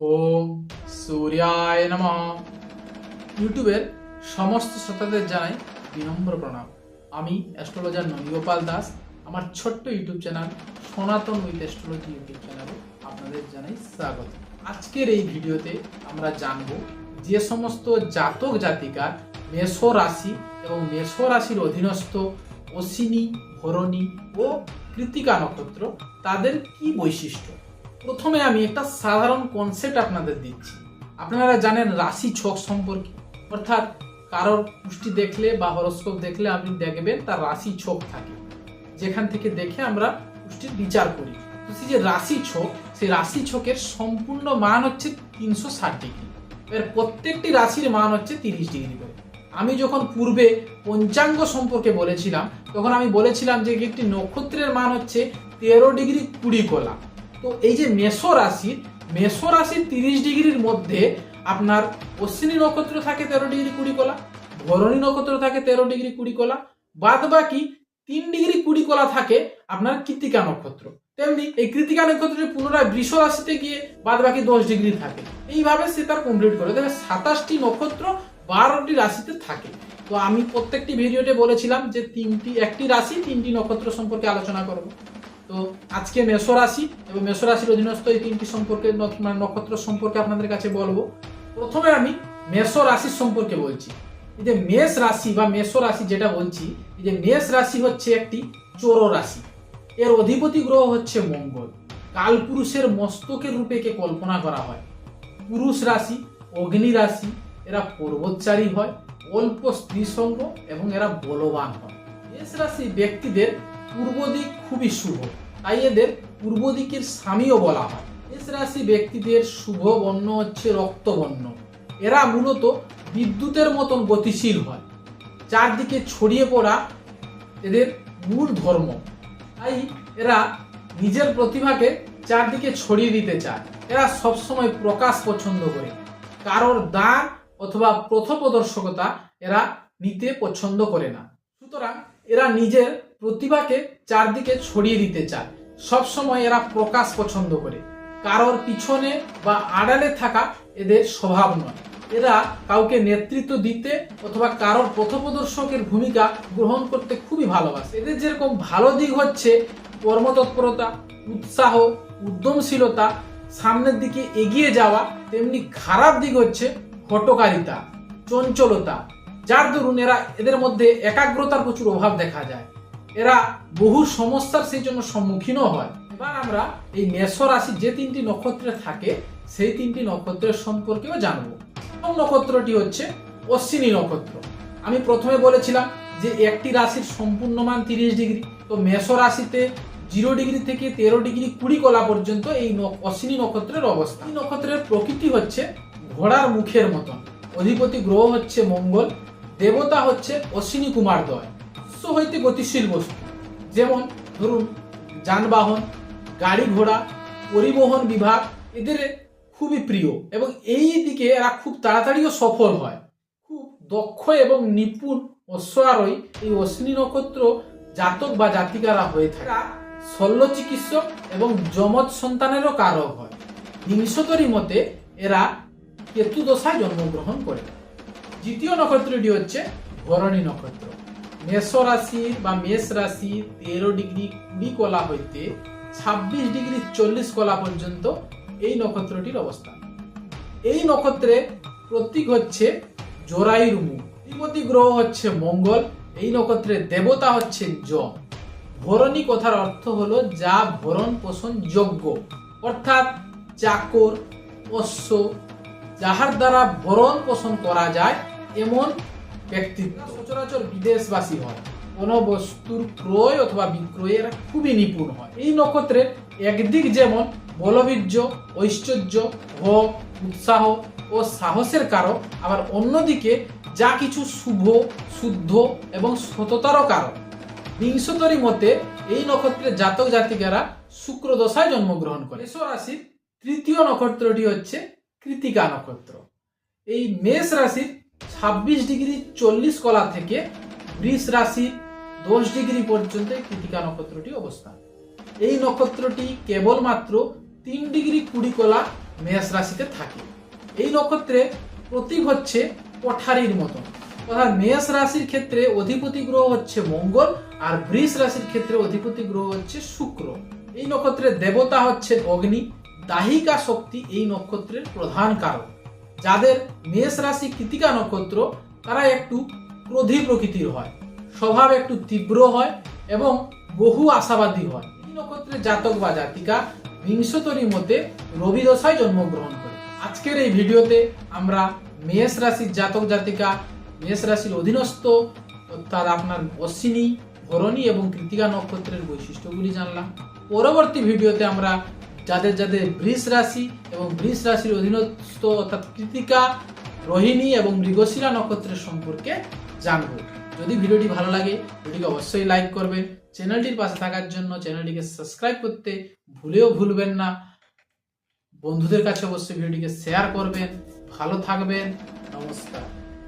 ওম সূর্যায় নম। ইউটিউবের সমস্ত শ্রোতাদের জানাই বিনম্র প্রণাম। আমি অ্যাস্ট্রোলজার নন্দীগোপাল দাস। আমার ছোট্ট YouTube channel Sanatan with astrology YouTube চ্যানেলে আপনাদের জানাই স্বাগত। আজকের এই ভিডিওতে আমরা জানব যে সমস্ত জাতক জাতিকার মেষ রাশি এবং মেষ রাশির অধীনস্থ অশ্বিনী, ভরণী ও কৃতিকা নক্ষত্র তাদের কি বৈশিষ্ট্য? প্রথমে আমি একটা সাধারণ কনসেপ্ট আপনাদের দিচ্ছি। আপনারা জানেন রাশি ছক সম্পর্কে। অর্থাৎ কারোর পুষ্টি দেখলে বা হরস্কোপ দেখলে আপনি দেখবেন তার রাশি ছক থাকে। যেখান থেকে দেখে আমরা পুষ্টির বিচার করি। সেই যে রাশি ছক, সেই রাশি ছকের সম্পূর্ণ মান হচ্ছে তিনশো ষাট ডিগ্রি। এর প্রত্যেকটি রাশির মান হচ্ছে তিরিশ ডিগ্রি করে। আমি যখন পূর্বে পঞ্চাঙ্গ সম্পর্কে বলেছিলাম, তখন আমি বলেছিলাম যে একটি নক্ষত্রের মান হচ্ছে তেরো ডিগ্রি কুড়ি কোলা। তো এই যে মেষ রাশির মেষ রাশির তিরিশ ডিগ্রির মধ্যে আপনার অশ্বিনী নক্ষত্র থাকে তেরো ডিগ্রি কুড়ি কলা, ভরণী নক্ষত্র থাকে তেরো ডিগ্রি কুড়ি কলা বাদ বাকি তিন ডিগ্রি কুড়ি কলা থাকে আপনার কৃতিকা নক্ষত্র। তেমনি এই কৃতিকা নক্ষত্রের পুনরায় বৃষ রাশিতে গিয়ে বাদ বাকি দশ ডিগ্রি থাকে। এইভাবে সে তার কমপ্লিট করে। তবে সাতাশটি নক্ষত্র বারোটি রাশিতে থাকে। তো আমি প্রত্যেকটি ভিডিওতে বলেছিলাম যে তিনটি, একটি রাশি তিনটি নক্ষত্র সম্পর্কে আলোচনা করব। তো আজকে মেষ রাশি এবং মেষ রাশির অধীনস্থ এই তিনটি সম্পর্কে মানে নক্ষত্র সম্পর্কে আপনাদের কাছে বলব। প্রথমে আমি মেষ রাশির সম্পর্কে বলছি। এই যে মেষ রাশি বা মেষ রাশি যেটা বলছি, এই যে মেষ রাশি হচ্ছে একটি চোর রাশি এর অধিপতি গ্রহ হচ্ছে মঙ্গল। কালপুরুষের মস্তকের রূপে একে কল্পনা করা হয়। পুরুষ রাশি, অগ্নি রাশি, এরা পর্বতচারী হয়, অল্প স্ত্রী সঙ্গ এবং এরা বলবান হয়। মেষ রাশি ব্যক্তিদের পূর্ব দিক খুবই শুভ। তাই এদের পূর্ব দিকের স্বামীও বলা হয়। মেষ রাশি ব্যক্তিদের শুভ বর্ণ হচ্ছে রক্তবর্ণ। এরা মূলত বিদ্যুতের মতন গতিশীল হয়। চারদিকে ছড়িয়ে পড়া এদের মূল ধর্ম। তাই এরা নিজের প্রতিভাকে চারদিকে ছড়িয়ে দিতে চায়। এরা সবসময় প্রকাশ পছন্দ করে। কারোর দান অথবা প্রথপ্রদর্শকতা এরা নিতে পছন্দ করে না। সুতরাং এরা নিজের প্রতিভাকে চারদিকে ছড়িয়ে দিতে চায়। সবসময় এরা প্রকাশ পছন্দ করে। কারোর পিছনে বা আড়ালে থাকা এদের স্বভাব নয়। এরা কাউকে নেতৃত্ব দিতে অথবা কারোর পথপ্রদর্শকের ভূমিকা গ্রহণ করতে খুবই ভালোবাসে। এদের যেরকম ভালো দিক হচ্ছে কর্মতৎপরতা, উৎসাহ, উদ্যমশীলতা, সামনের দিকে এগিয়ে যাওয়া, তেমনি খারাপ দিক হচ্ছে হটকারিতা, চঞ্চলতা। যার দরুন এরা এদের মধ্যে একাগ্রতার প্রচুর অভাব দেখা যায়। এরা বহু সমস্যার সেই জন্য সম্মুখীনও হয়। এবার আমরা এই মেষ রাশি যে তিনটি নক্ষত্রে থাকে, সেই তিনটি নক্ষত্রের সম্পর্কেও জানব। প্রথম নক্ষত্রটি হচ্ছে অশ্বিনী নক্ষত্র। আমি প্রথমে বলেছিলাম যে একটি রাশির সম্পূর্ণ মান তিরিশ ডিগ্রি। তো মেষ রাশিতে জিরো ডিগ্রি থেকে তেরো ডিগ্রি কুড়ি কলা পর্যন্ত এই অশ্বিনী নক্ষত্রের অবস্থা। এই নক্ষত্রের প্রকৃতি হচ্ছে ঘোড়ার মুখের মতন। অধিপতি গ্রহ হচ্ছে মঙ্গল, দেবতা হচ্ছে অশ্বিনী কুমার দয়। উৎস হইতে গতিশীল বস্তু। যেমন ধরুন, যানবাহন, গাড়ি ঘোড়া, পরিবহন বিভাগ এদের খুবই প্রিয় এবং এই দিকে এরা খুব তাড়াতাড়িও সফল হয়। খুব দক্ষ এবং নিপুণ অশ্বারোহী এই অশ্বিনী নক্ষত্র জাতক বা জাতিকারা হয়ে থাকে। শল্য চিকিৎসক এবং যমজ সন্তানেরও কারক হয়। বিংশতরী মতে এরা কেতু দশায় জন্মগ্রহণ করে। দ্বিতীয় নক্ষত্রটি হচ্ছে ভরণী নক্ষত্র। মেষ রাশির বা মেষ রাশি তেরো ডিগ্রি কুড়ি কলা হইতে ছাব্বিশ ডিগ্রি চল্লিশ কলা পর্যন্ত এই নক্ষত্রটির অবস্থান। এই নক্ষত্রে প্রতীক হচ্ছে জোরাইর মুখ অধিপতি গ্রহ হচ্ছে মঙ্গল, এই নক্ষত্রের দেবতা হচ্ছে যম। ভরণী কথার অর্থ হলো যা ভরণ পোষণ যোগ্য, অর্থাৎ চাকর, পোষ্য, যাহার দ্বারা ভরণ পোষণ করা যায়, এমন ব্যক্তিত্ব। সচরাচর বিদেশবাসী হয়। কোন বস্তুর ক্রয় অথবা বিক্রয়ে এরা খুবই নিপুণ হয়। এই নক্ষত্রের একদিক যেমন বলবীর্য ঐশ্বর্য, ভোগ, উৎসাহ ও সাহসের কারক, আবার অন্যদিকে যা কিছু শুভ, শুদ্ধ এবং সততারও কারক। বিংশতরী মতে এই নক্ষত্রের জাতক জাতিকারা শুক্র দশায় জন্মগ্রহণ করে। মেষ রাশির তৃতীয় নক্ষত্রটি হচ্ছে কৃতিকা নক্ষত্র। এই মেষ রাশির ছাব্বিশ ডিগ্রি চল্লিশ কলা থেকে বৃষ রাশির দশ ডিগ্রি পর্যন্ত কৃতিকা নক্ষত্রটি অবস্থান। এই নক্ষত্রটি কেবলমাত্র তিন ডিগ্রি কুড়ি কলা মেষ রাশিতে থাকে। এই নক্ষত্রে প্রতীক হচ্ছে পঠারির মতন। অর্থাৎ মেষ রাশির ক্ষেত্রে অধিপতি গ্রহ হচ্ছে মঙ্গল আর বৃষ রাশির ক্ষেত্রে অধিপতি গ্রহ হচ্ছে শুক্র। এই নক্ষত্রের দেবতা হচ্ছে অগ্নি, দাহিকা শক্তি এই নক্ষত্রের প্রধান কারণ যাদের মেষ রাশি কৃতিকা নক্ষত্র, তারা একটু ক্রোধী প্রকৃতির হয়, স্বভাব একটু তীব্র হয় এবং বহু আশাবাদী হয়। এই নক্ষত্রের জাতক বা জাতিকা বিংশতরী মতে রবি দশায় জন্মগ্রহণ করে। আজকের এই ভিডিওতে আমরা মেষ রাশির জাতক জাতিকা, মেষ রাশির অধীনস্থ, অর্থাৎ আপনার অশ্বিনী, ভরণী এবং কৃতিকা নক্ষত্রের বৈশিষ্ট্যগুলি জানলাম। পরবর্তী ভিডিওতে আমরা যাদের যাদের বৃষ রাশি এবং বৃষ রাশির অধীনস্থ অর্থাৎ কৃতিকা, রোহিণী এবং মৃগশিরা নক্ষত্রের সম্পর্কে জানব। যদি ভিডিওটি ভালো লাগে ভিডিওকে অবশ্যই লাইক করবেন। চ্যানেলটির পাশে থাকার জন্য চ্যানেলটিকে সাবস্ক্রাইব করতে ভুলেও ভুলবেন না। বন্ধুদের কাছে অবশ্যই ভিডিওটিকে শেয়ার করবেন। ভালো থাকবেন। নমস্কার।